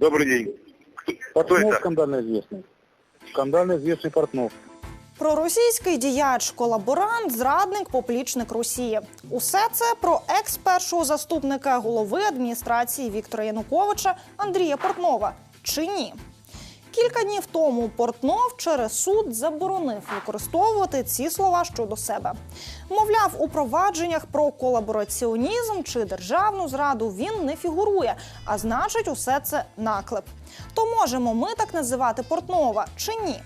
Добрый день. Кто Портнов это? скандально известный. Скандально известный Портнов. Проросійський діяч, колаборант, зрадник, поплічник Росії. Усе це про екс-першого заступника голови адміністрації Віктора Януковича Андрія Портнова. Чи ні? Кілька днів тому Портнов через суд заборонив використовувати ці слова щодо себе. Мовляв, у провадженнях про колабораціонізм чи державну зраду він не фігурує, а значить, усе це наклеп. То можемо ми так називати Портнова чи ні?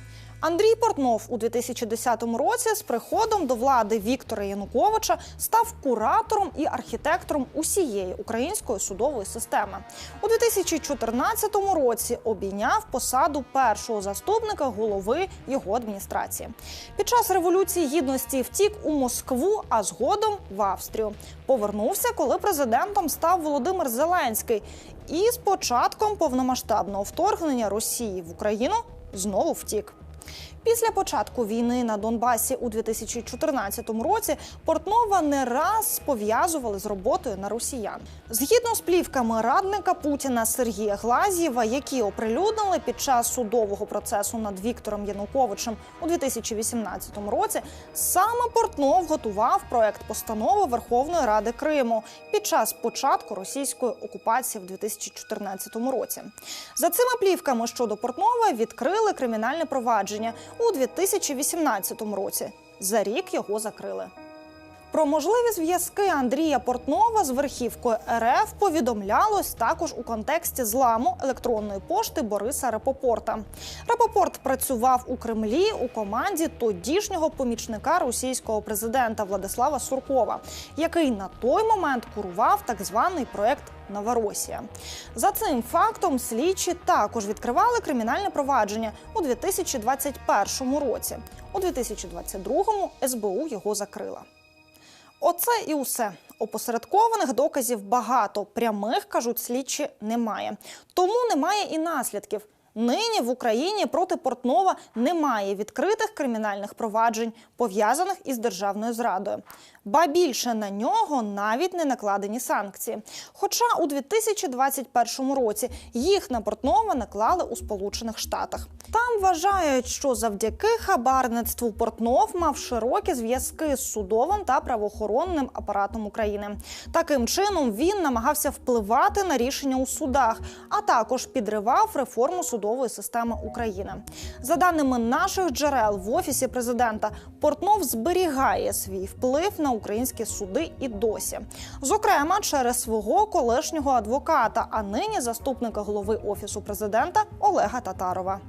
Андрій Портнов у 2010 році з приходом до влади Віктора Януковича став куратором і архітектором усієї української судової системи. У 2014 році обійняв посаду першого заступника голови його адміністрації. Під час революції гідності втік у Москву, а згодом в Австрію. Повернувся, коли президентом став Володимир Зеленський. І з початком повномасштабного вторгнення Росії в Україну знову втік. Після початку війни на Донбасі у 2014 році Портнова не раз пов'язували з роботою на росіян. Згідно з плівками радника Путіна Сергія Глазєва, які оприлюднили під час судового процесу над Віктором Януковичем у 2018 році, саме Портнов готував проект постанови Верховної Ради Криму під час початку російської окупації в 2014 році. За цими плівками щодо Портнова відкрили кримінальне провадження у 2018 році. За рік його закрили. Про можливі зв'язки Андрія Портнова з верхівкою РФ повідомлялось також у контексті зламу електронної пошти Бориса Рапопорта. Рапопорт працював у Кремлі у команді тодішнього помічника російського президента Владислава Суркова, який на той момент курував так званий проект Новоросія. За цим фактом слідчі також відкривали кримінальне провадження у 2021 році. У 2022 СБУ його закрила. Оце і усе. Опосередкованих доказів багато, прямих кажуть слідчі немає. Тому немає і наслідків. Нині в Україні проти Портнова немає відкритих кримінальних проваджень, пов'язаних із державною зрадою. Ба більше на нього навіть не накладені санкції. Хоча у 2021 році їх на Портнова наклали у Сполучених Штатах. Там вважають, що завдяки хабарництву Портнов мав широкі зв'язки з судовим та правоохоронним апаратом України. Таким чином він намагався впливати на рішення у судах, а також підривав реформу судової системи України. За даними наших джерел в офісі президента, Портнов зберігає свій вплив на українські суди і досі, зокрема через свого колишнього адвоката, а нині заступника голови офісу президента Олега Татарова.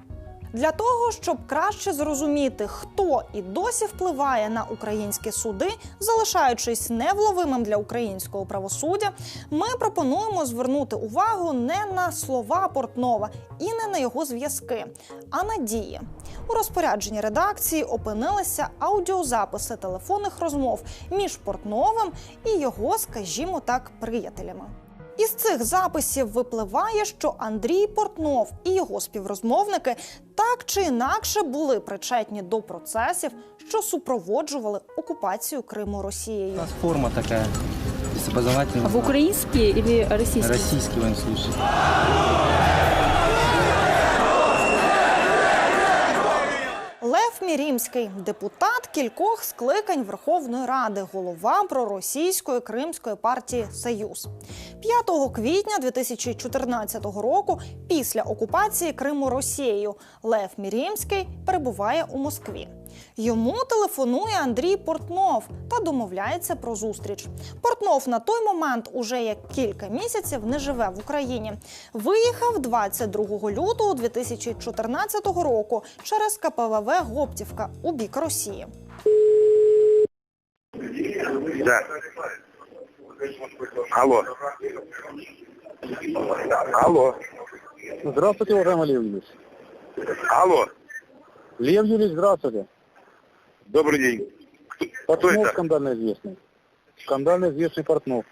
Для того щоб краще зрозуміти, хто і досі впливає на українські суди, залишаючись невловимим для українського правосуддя, ми пропонуємо звернути увагу не на слова Портнова і не на його зв'язки, а на дії. У розпорядженні редакції опинилися аудіозаписи телефонних розмов між Портновим і його, скажімо так, приятелями. Із цих записів випливає, що Андрій Портнов і його співрозмовники так чи інакше були причетні до процесів, що супроводжували окупацію Криму У Росією. нас форма така безопознавательная. А Вы украинские или Російській, Российский военнослужащий. Лев Мірімський, депутат кількох скликань Верховної Ради, голова проросійської кримської партії Союз. 5 квітня 2014 року, після окупації Криму Росією, Лев Мірімський перебуває у Москві. Йому телефонує Андрій Портнов та домовляється про зустріч. Портнов на той момент уже як кілька місяців не живе в Україні. Виїхав 22 лютого 2014 року через КПВВ Гоптівка у бік Росії. Да. Алло. Алло. Здравствуйте, уважаемый Лев Юрьевич. Алло. Лев Юрьевич, здравствуйте. Добрый день. Кто Портнов это? скандально известный. Скандально известный Портнов.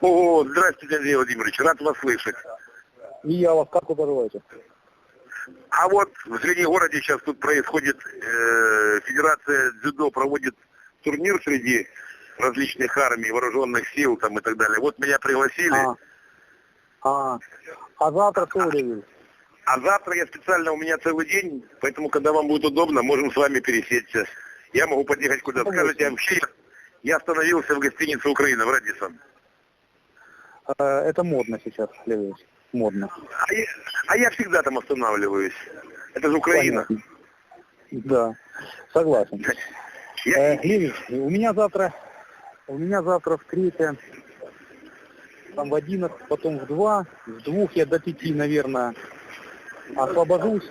О, здравствуйте, Андрей Владимирович. Рад вас слышать. И я вас как вы поживаете? А вот в Звенигороде сейчас тут происходит, э, Федерация дзюдо проводит турнир среди различных армий, вооруженных сил там и так далее. Вот меня пригласили. А, А, а завтра что вы Лев А завтра я специально, у меня целый день, поэтому, когда вам будет удобно, можем с вами пересечься. Я могу подъехать куда Конечно. скажете. А Вообще, я остановился в гостинице Украина, в Радисон. Э, Это модно сейчас, Лев Юрьевич. Модно. А я, а я всегда там останавливаюсь. Это же Украина. Понятно. Да, согласен. Я, Э, Лев Юрьевич, у меня завтра, у меня завтра встреча там в 11, потом в 2, в двух я до 5, наверное, освобожусь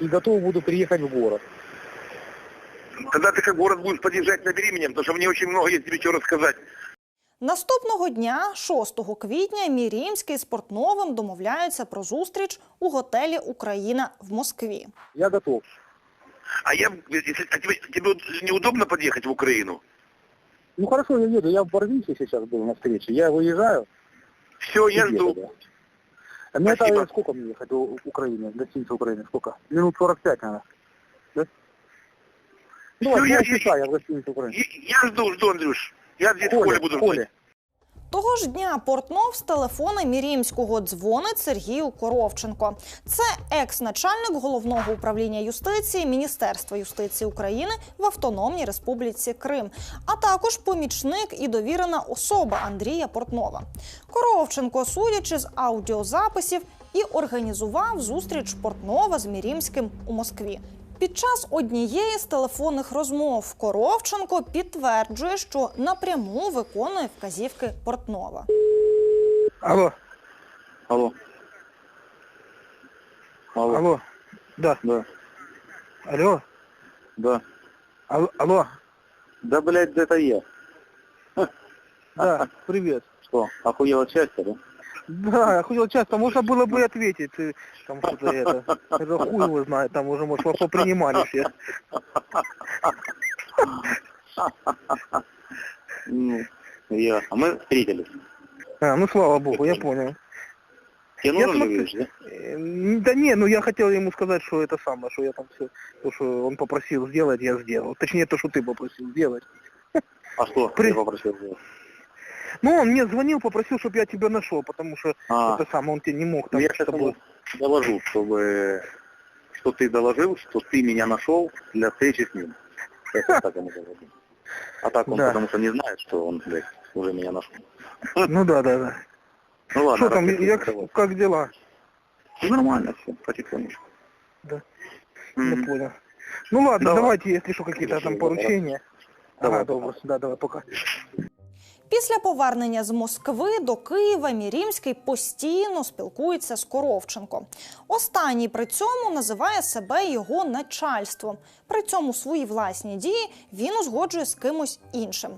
и готов буду приехать в город. Тогда ты как город будешь подъезжать, набери меня, потому что мне очень много есть тебе что рассказать. Наступного дня, 6 квітня, Мірімський з Портновим домовляються про зустріч у готелі Україна в Москві. Я готов. А я, если, а тебе, тебе неудобно подъехать в Украину? Ну хорошо, я еду, я в Барвинке сейчас был на встрече, я выезжаю. Все, я и еду, жду. да. А мне это сколько мне ехать до Украины, гостиница Украины, сколько? Минут 45, наверное. Да? Ну, вот я- я в. Я, я жду, жду, Андрюш. Я здесь в Коля, поле буду ждать. Того ж дня Портнов з телефона Мірімського дзвонить Сергію Коровченко. Це екс-начальник головного управління юстиції Міністерства юстиції України в Автономній Республіці Крим, а також помічник і довірена особа Андрія Портнова. Коровченко, судячи з аудіозаписів, і організував зустріч Портнова з Мірімським у Москві. Під час однієї з телефонних розмов Коровченко підтверджує, що напряму виконує вказівки Портнова. Алло, Алло. Алло. алло, да, Да. алло, Да. алло, алло, Да, блядь, это я. да, привет. Что, охуела счастье, да? Да, я хотел часто, можно было бы ответить, э, там что-то это, это хуй его знает, там уже, может, попринимали все. Ну, я. А мы встретились. А, ну слава богу, я понял. Тебе нужен смотрю- Львович, да? Э, Да не, ну я хотел ему сказать, что это самое, что я там все, то, что он попросил сделать, я сделал. Точнее, то, что ты попросил сделать. А что При- я попросил сделать? Ну, он мне звонил, попросил, чтобы я тебя нашел, потому что А, это самое, он тебе не мог ну, там я с сейчас ему доложу, чтобы... Что ты доложил, что ты меня нашел для встречи с ним. Я сейчас так ему доложу. А так он Да. потому что не знает, что он, блядь, уже меня нашел. Ну да, да, да. Ну ладно, Что там, я, как дела? Ну, Нормально все, потихонечку. Да. Я понял. Ну ладно, Давай. давайте, если что, какие-то там поручения. Давай, Ага, добро, да, давай, пока. Після повернення з Москви до Києва Мірімський постійно спілкується з Коровченко. Останній при цьому називає себе його начальством. При цьому свої власні дії він узгоджує з кимось іншим.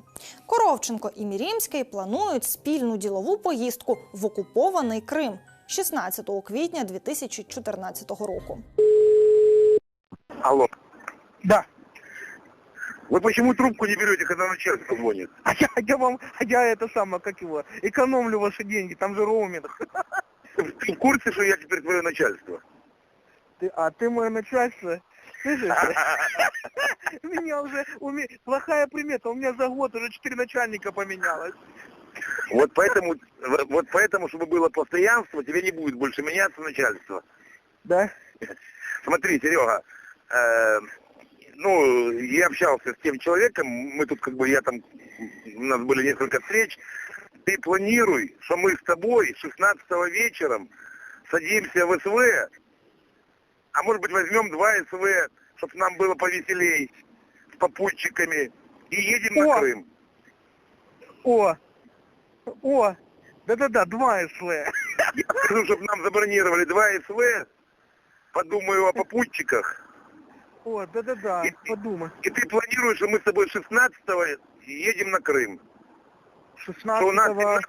Коровченко і Мірімський планують спільну ділову поїздку в окупований Крим 16 квітня 2014 року. Алло. Да. Вы почему трубку не берете, когда начальство звонит? А я, я вам, а я это самое, как его, экономлю ваши деньги, там же роуминг. Ты в курсе, что я теперь твое начальство? Ты, а ты мое начальство? Слышишь? У меня уже у меня плохая примета, у меня за год уже четыре начальника поменялось. Вот поэтому, вот поэтому, чтобы было постоянство, тебе не будет больше меняться начальство. Да? Смотри, Серега, э, ну, я общался с тем человеком, мы тут как бы, я там, у нас были несколько встреч, ты планируй, что мы с тобой 16 вечером садимся в СВ, а может быть возьмем два СВ, чтобы нам было повеселей, с попутчиками, и едем на О! Крым. О, о, да-да-да, два СВ. Я скажу, чтобы нам забронировали два СВ, подумаю о попутчиках, О, да-да-да, подумай. и ты планируешь, что мы с тобой 16 едем на Крым. что у нас 16 17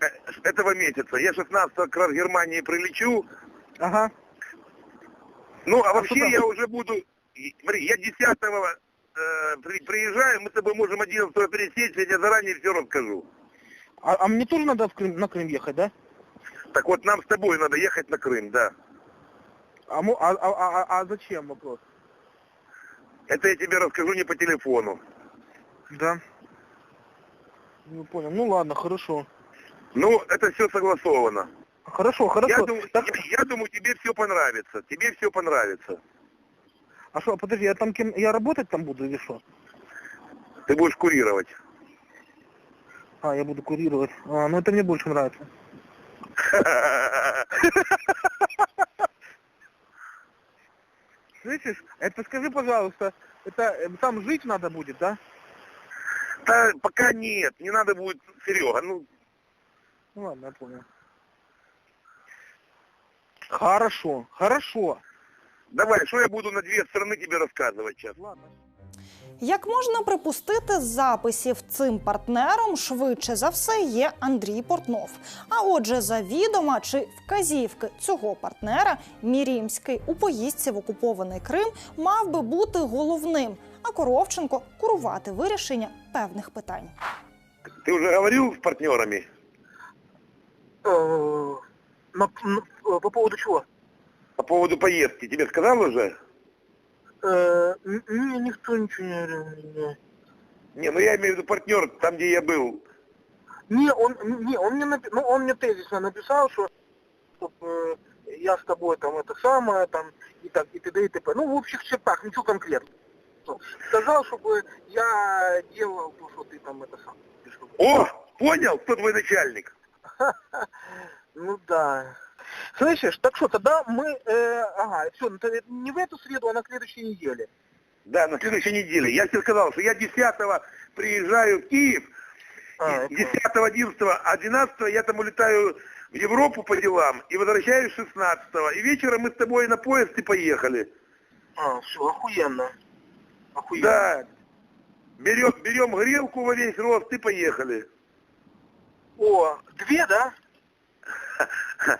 э, этого месяца. Я 16 как раз в Германии прилечу. Ага. Ну, а А вообще я уже буду... Смотри, я 10 э, при- приезжаю, мы с тобой можем 11 пересечься, я тебе заранее все расскажу. А, а мне тоже надо в Крым, на Крым ехать, да? Так вот, нам с тобой надо ехать на Крым, да. А, мо- а, а, а, а зачем вопрос? Это я тебе расскажу не по телефону. Да. Ну понял. Ну ладно, хорошо. Ну, это все согласовано. Хорошо, хорошо. Я, думаю, Так, я, я думаю, тебе все понравится. Тебе все понравится. а что, подожди, я там кем, я работать там буду или что? Ты будешь курировать. А, я буду курировать. А, ну это мне больше нравится. Слышишь, это скажи, пожалуйста, это э, там жить надо будет, да? Да, пока нет, не надо будет, Серега, ну, Ну ладно, я понял. Хорошо, хорошо. давай, что я буду на две стороны тебе рассказывать сейчас? Ладно. Як можна припустити з записів цим партнером, швидше за все є Андрій Портнов. А отже, за відома чи вказівки цього партнера Мірімський у поїздці в окупований Крим мав би бути головним, а Коровченко курувати вирішення певних питань. Ты уже говорил с партнерами? Э, по поводу чего? По поводу поездки. Тебе сказал уже? Не, никто ничего не говорил. Не, ну я имею в виду партнер, там, где я был. Не, он, не, он мне, напи- ну, он мне тезисно написал, что чтоб, э, я с тобой там это самое, там, и так, и т.д. и т.п. Ну, в общих чертах, ничего конкретного. Ну, Сказал, чтобы я делал то, что ты там это сам. О, понял, кто твой начальник? Ну да. Слышишь, так что, тогда мы, э, ага, все, не в эту среду, а на следующей неделе. Да, на следующей неделе. Я тебе сказал, что я 10 приезжаю в Киев, А, я и 10, 11, а 12 я там улетаю в Европу по делам и возвращаюсь 16 И вечером мы с тобой на поезд и поехали. А, все, охуенно. Охуенно. Да. Берем, берем грелку во весь рост и поехали. О, две, да?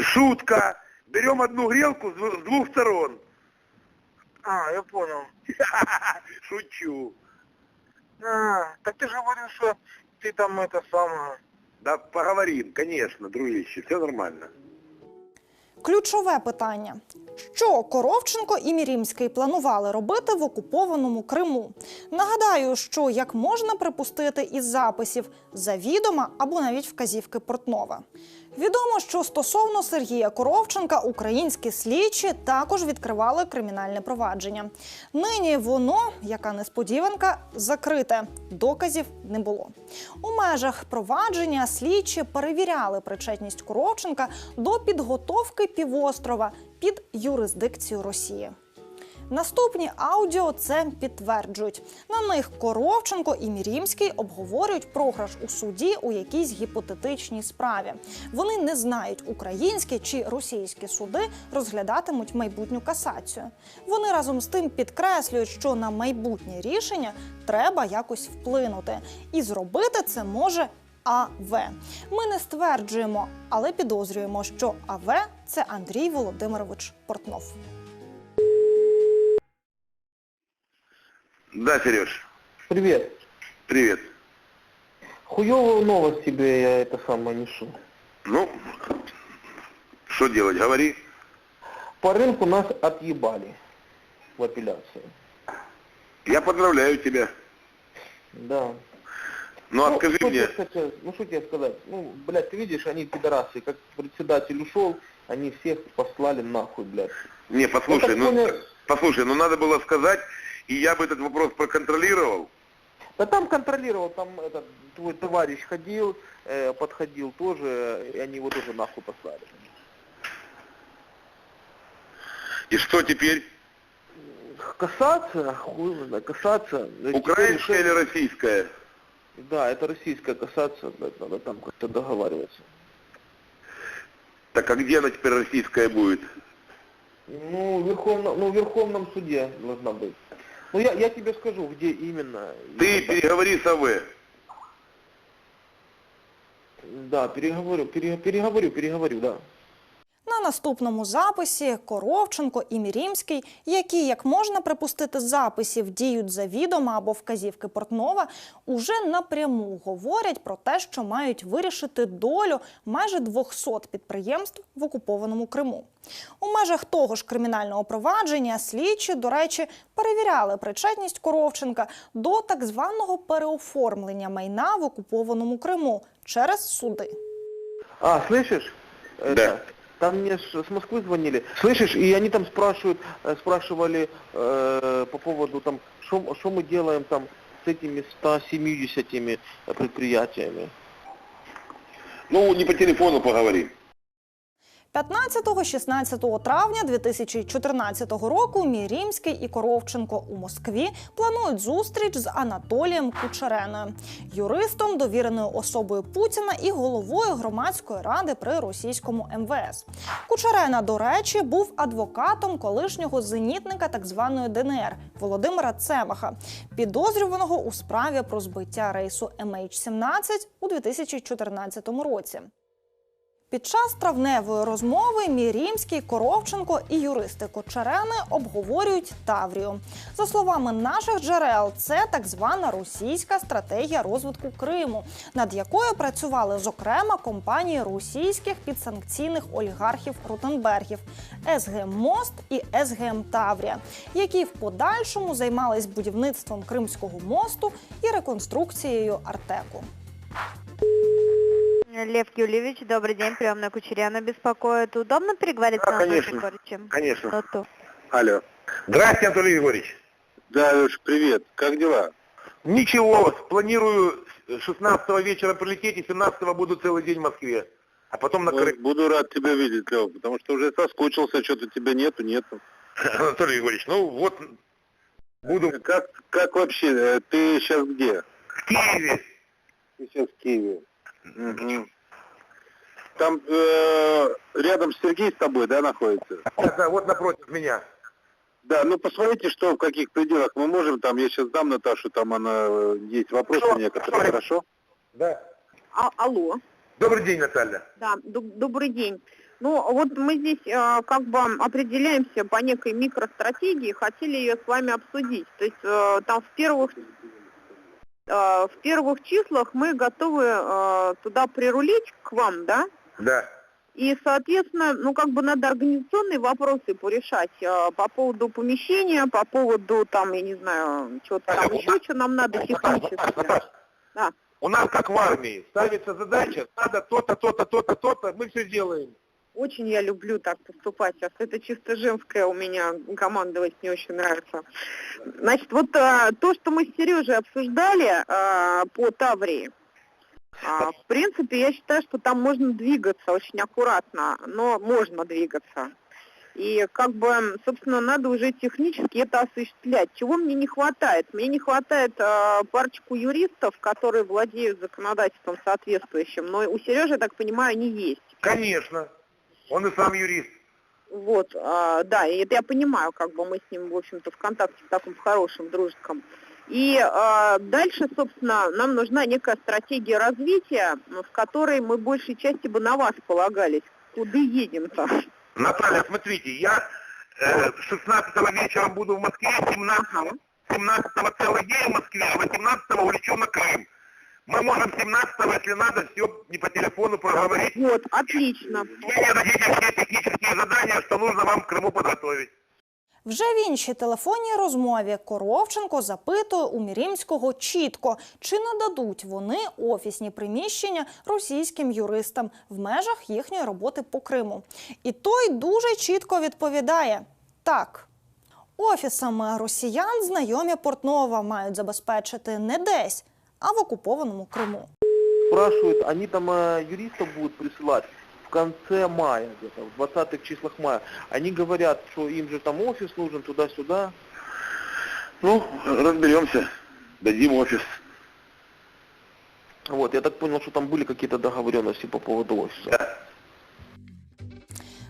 Шутка. Берем одну грелку с дву- с двух сторон. А, я понял. Шучу. А, так ты же говорил, что ты там это самое... Да поговорим, конечно, дружище, все нормально. Ключове питання: що Коровченко і Мірімський планували робити в окупованому Криму? Нагадаю, що як можна припустити із записів завідома або навіть вказівки Портнова. Відомо, що стосовно Сергія Коровченка українські слідчі також відкривали кримінальне провадження. Нині воно, яка несподіванка, закрите. Доказів не було. У межах провадження слідчі перевіряли причетність Коровченка до підготовки півострова під юрисдикцію Росії. Наступні аудіо це підтверджують. На них Коровченко і Мірімський обговорюють програш у суді у якійсь гіпотетичній справі. Вони не знають, українські чи російські суди розглядатимуть майбутню касацію. Вони разом з тим підкреслюють, що на майбутнє рішення треба якось вплинути, і зробити це може. АВ. Ми не стверджуємо, але підозрюємо, що АВ це Андрій Володимирович Портнов. Да, Сереж, Привет. привет. Хуевую новость тебе я это самое несу. Ну, что делать, говори. По рынку нас отъебали в апелляции. Я поздравляю тебя. Да. Ну, а ну, скажи мне, хотелось- ну что тебе сказать? Ну, блядь, ты видишь, они пидорасы. Как председатель ушел, они всех послали нахуй, блядь. не, послушай, так ну, понял. послушай, ну надо было сказать, и я бы этот вопрос проконтролировал. Да там контролировал, там этот твой товарищ ходил, э, подходил тоже, и они его тоже нахуй послали. И что теперь? Касаться, хуй знает, касаться. Украинская или российская? Да, это российская касаться, надо там как-то договариваться. Так а где она теперь российская будет? Ну, в Верховном, ну, в Верховном суде должна быть. Ну, я, я тебе скажу, где именно. Ты переговори с АВ. Да, переговорю, пере- переговорю, переговорю, да. На наступному записі Коровченко і Мірімський, які, як можна припустити з записів, діють за відома або вказівки Портнова, уже напряму говорять про те, що мають вирішити долю майже 200 підприємств в окупованому Криму. У межах того ж кримінального провадження слідчі, до речі, перевіряли причетність Коровченка до так званого переоформлення майна в окупованому Криму через суди. А, слышишь? Да. Там мне с Москвы звонили. Слышишь, и они там спрашивают, э, спрашивали э, по поводу там, что мы делаем там с этими 170 предприятиями. Ну, не по телефону поговорим. 15-16 травня 2014 року Мірімський і Коровченко у Москві планують зустріч з Анатолієм Кучереною, юристом, довіреною особою Путіна і головою громадської ради при російському МВС. Кучерена, до речі, був адвокатом колишнього зенітника так званої ДНР Володимира Цемаха, підозрюваного у справі про збиття рейсу MH17 у 2014 році. Під час травневої розмови Мірімський, Коровченко і юристи Кочарени обговорюють Таврію. За словами наших джерел, це так звана російська стратегія розвитку Криму, над якою працювали зокрема компанії російських підсанкційних олігархів Ротенбергів СГМ Мост і СГМ Таврія, які в подальшому займались будівництвом Кримського мосту і реконструкцією Артеку. Лев Юльевич, добрый день, приемная Кучеряна беспокоит. Удобно переговорить Да, с Анатолием. Григорьевичем? Конечно. То-то. Алло. Здравствуйте, Анатолий Егорович. Да, Леш, привет. Как дела? Ничего, планирую 16 вечера прилететь и 17 буду целый день в Москве. А потом на Ой, Крым. Буду рад тебя видеть, Лев, потому что уже соскучился, что-то тебя нету, нету. Анатолий Егорович, ну вот буду Как, как вообще, э, ты сейчас где? в Киеве. Ты сейчас в Киеве. Там э, рядом Сергей с тобой, да, находится? Да, да, вот напротив меня. Да, ну посмотрите, что в каких пределах мы можем, там, я сейчас дам Наташу, там она, э, есть вопросы Что? некоторые, Что? хорошо? Да. А- алло, Добрый день, Наталья. да, добрый день. Ну, вот мы здесь э, как бы определяемся по некой микростратегии, хотели ее с вами обсудить. То есть э, там в первых в первых числах мы готовы э, туда прирулить к вам, да? Да. И, соответственно, ну, как бы надо организационные вопросы порешать э, по поводу помещения, по поводу, там, я не знаю, что-то там еще, что нам надо технически. Да. у нас как в армии. Ставится задача, надо то-то, то-то, то-то, то-то, мы все делаем. Очень я люблю так поступать сейчас. Это чисто женское у меня командовать мне очень нравится. Значит, вот э, то, что мы с Сережей обсуждали э, по Таврии, а, в принципе, я считаю, что там можно двигаться очень аккуратно, но можно двигаться. И как бы, собственно, надо уже технически это осуществлять. Чего мне не хватает? Мне не хватает э, парочку юристов, которые владеют законодательством соответствующим, но у Сережи, я так понимаю, они есть. Конечно. Он и сам юрист. Вот, а, да, и это я понимаю, как бы мы с ним, в общем-то, в контакте в таком хорошем, дружеском. И а, дальше, собственно, нам нужна некая стратегия развития, в которой мы большей части бы на вас полагались. Куда едем-то? Наталья, смотрите, я э, 16 вечером буду в Москве, 17 17 целый день в Москве, а 18 улечу на Крым. Мы можем 17 если надо, все не по телефону проговорить. Вот, отлично. И не дадите все технические задания, что нужно вам в Крыму подготовить. Вже в іншій телефонній розмові Коровченко запитує у Мірімського чітко, чи нададуть вони офісні приміщення російським юристам в межах їхньої роботи по Криму. І той дуже чітко відповідає: так. Офісами росіян знайомі Портнова мають забезпечити не десь, а в окупованому Криму. Спрашивают, они там э, юристов будут присылать в конце мая, где-то, в 20-х числах мая. Они говорят, что им же там офис нужен туда-сюда. Ну, разберемся. Дадим офис. Вот, я так понял, что там были какие-то договоренности по поводу офиса.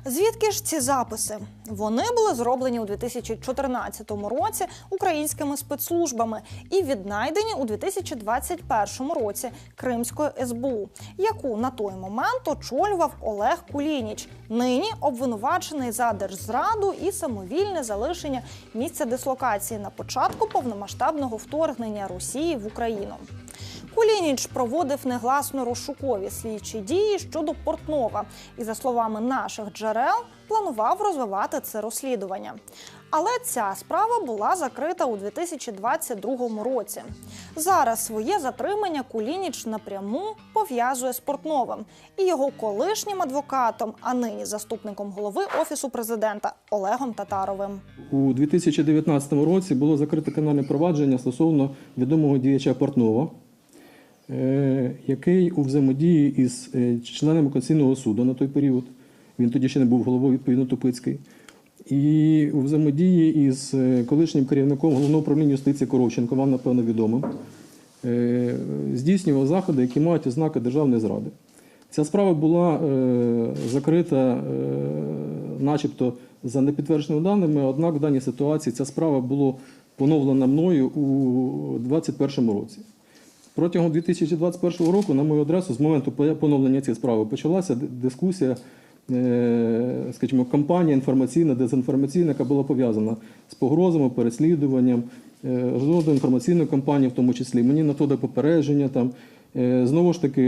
Звідки ж ці записи? Вони були зроблені у 2014 році українськими спецслужбами і віднайдені у 2021 році Кримською СБУ, яку на той момент очолював Олег Кулініч, нині обвинувачений за держзраду і самовільне залишення місця дислокації на початку повномасштабного вторгнення Росії в Україну. Кулініч проводив негласно розшукові слідчі дії щодо Портнова і, за словами наших джерел, планував розвивати це розслідування. Але ця справа була закрита у 2022 році. Зараз своє затримання Кулініч напряму пов'язує з Портновим і його колишнім адвокатом, а нині заступником голови офісу президента Олегом Татаровим. У 2019 році було закрите кримінальне провадження стосовно відомого діяча Портнова, який у взаємодії із е, членами Конституційного суду на той період, він тоді ще не був головою відповідно Тупицький, і у взаємодії із е, колишнім керівником головного управління юстиції Коровченко, вам напевно відомим, е, здійснював заходи, які мають ознаки державної зради. Ця справа була е, закрита, е, начебто, за непідтвердженими даними, однак в даній ситуації ця справа була поновлена мною у 2021 році. Протягом 2021 року, на мою адресу, з моменту поновлення цієї справи, почалася дискусія, е, скажімо, кампанія інформаційна, дезінформаційна, яка була пов'язана з погрозами, переслідуванням, е, розводом інформаційної кампанії, в тому числі. Мені на то де попередження там. Е, Знову ж таки,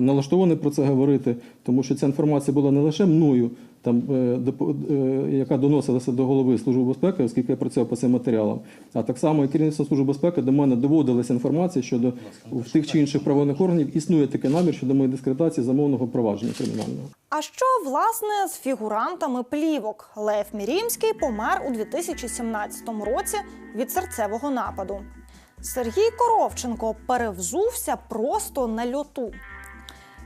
налаштований про це говорити, тому що ця інформація була не лише мною, там, е, е, яка доносилася до голови Служби безпеки, оскільки я працював по цим матеріалам, а так само і керівництво Служби безпеки до мене доводилася інформація щодо в тих чи інших правоохоронних органів існує такий намір щодо моєї дискредитації замовного провадження кримінального. А що власне з фігурантами плівок? Лев Мірімський помер у 2017 році від серцевого нападу. Сергій Коровченко перевзувся просто на льоту.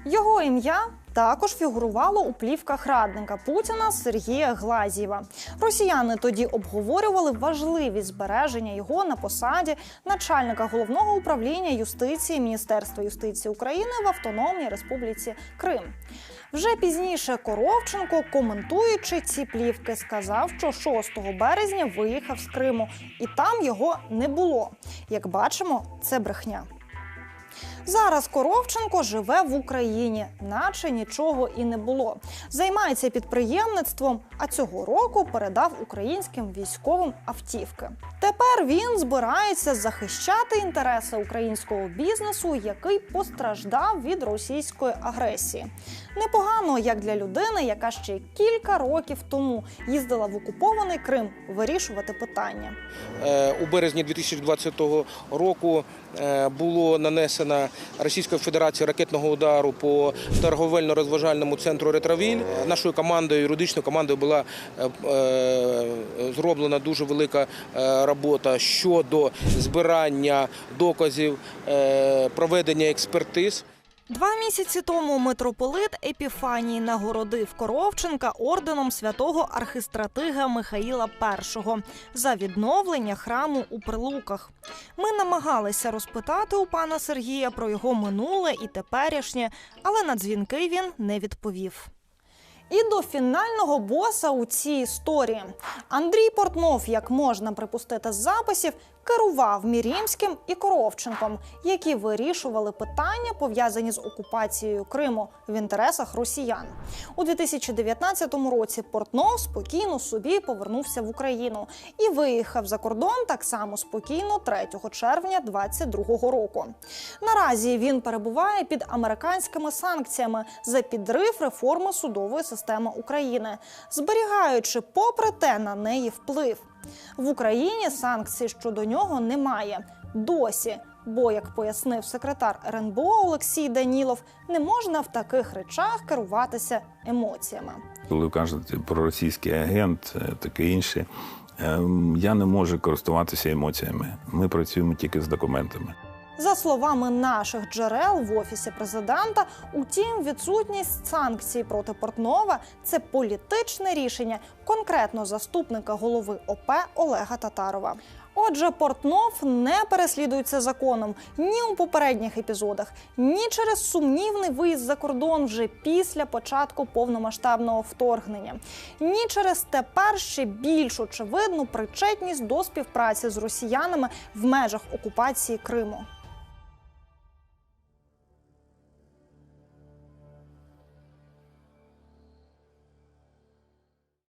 Його ім'я також фігурувало у плівках радника Путіна Сергія Глазєва. Росіяни тоді обговорювали важливість збереження його на посаді начальника головного управління юстиції Міністерства юстиції України в Автономній Республіці Крим. Вже пізніше Коровченко, коментуючи ці плівки, сказав, що 6 березня виїхав з Криму, і там його не було. Як бачимо, це брехня. Зараз Коровченко живе в Україні, наче нічого і не було. Займається підприємництвом, а цього року передав українським військовим автівки. Тепер він збирається захищати інтереси українського бізнесу, який постраждав від російської агресії. Непогано, як для людини, яка ще кілька років тому їздила в окупований Крим вирішувати питання. Е, у березні 2020 року е, було нанесено Російською Федерацією ракетного удару по торговельно-розважальному центру Ретравіль. Нашою командою, юридичною командою була е, е, зроблена дуже велика е, робота щодо збирання доказів, проведення експертиз. Два місяці тому митрополит Епіфаній нагородив Коровченка орденом святого архистратига Михаїла І за відновлення храму у Прилуках. Ми намагалися розпитати у пана Сергія про його минуле і теперішнє, але на дзвінки він не відповів. І до фінального боса у цій історії Андрій Портнов, як можна припустити з записів, керував Мірімським і Коровченком, які вирішували питання, пов'язані з окупацією Криму в інтересах росіян. У 2019 році Портнов спокійно собі повернувся в Україну і виїхав за кордон так само спокійно 3 червня 2022 року. Наразі він перебуває під американськими санкціями за підрив реформи судової системи України, зберігаючи, попри те, на неї вплив. В Україні санкцій щодо нього немає досі. Бо, як пояснив секретар РНБО Олексій Данілов, не можна в таких речах керуватися емоціями. Коли кажуть про російський агент, е, таке інше, ем, я не можу користуватися емоціями. Ми працюємо тільки з документами. За словами наших джерел в офісі президента, утім, відсутність санкцій проти Портнова це політичне рішення конкретно заступника голови ОП Олега Татарова. Отже, Портнов не переслідується законом ні у попередніх епізодах, ні через сумнівний виїзд за кордон вже після початку повномасштабного вторгнення, ні через тепер ще більш очевидну причетність до співпраці з росіянами в межах окупації Криму.